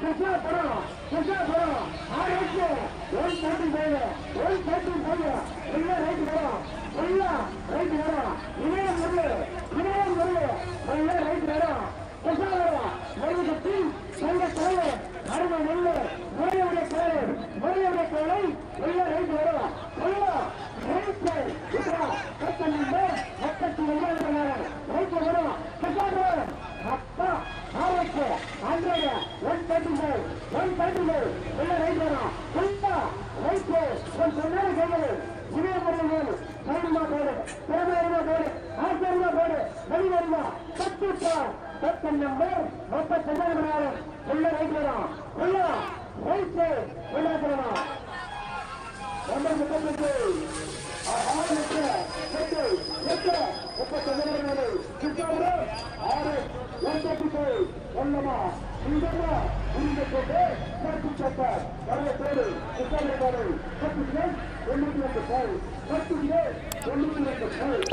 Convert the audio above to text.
கிருஷ்ணா படம் கிருஷ்ணா படம் ஆறு வச்சு ஒரு போட்டி ஃபைவ் ஒரு போட்டி ஃபைவ் உள்ள ரைட்டு வரும் உள்ள ரைட்டு வரும் இணையம் முருள் இணையம் முருள் உள்ள ரைட்டு வரும் கிருஷ்ணா வரும் ஒரு கட்டி சங்க தலைவர் அருமை நெல்லு முறையுடைய கோலை முறையுடைய கோலை உள்ள ரைட் வரும் உள்ள ரைட் விட்ரா கட்ட நம்பர் முப்பத்தி ஒன்பது ரைட் வரும் கிருஷ்ணா வரும் அப்பா ஆரோக்கிய ஆந்திரேய one thirty five one thirty five உள்ள ரைட் வரும் உள்ள ரைட் ஒரு சொன்னாலும் கேட்கல இதே முறையில் சைடுமா போடு திறமையா போடு ஆச்சரியமா போடு வெளி வருமா பத்து பத்து நம்பர் முப்பத்தி ஒன்பது மணி நேரம் உள்ள ரைட் வரும் உள்ள ரைட் உள்ள தரணும் ஒன்பது முப்பத்தெட்டு ஆறு எட்டு. எட்டு எட்டு. முப்பத்தொன்பது. மணி நேரம் கிருஷ்ணாபுரம் ஆறு ஒன் தேர்ட்டி ஃபைவ் ஒன்னமா இங்கம்மா உரிமை போட்டு கருத்து சட்ட வரவேற்போடு கிருஷ்ணாபுரம் பத்து கிலோ தொண்ணூத்தி ரெண்டு போய் பத்து கிலோ தொண்ணூத்தி ரெண்டு போய்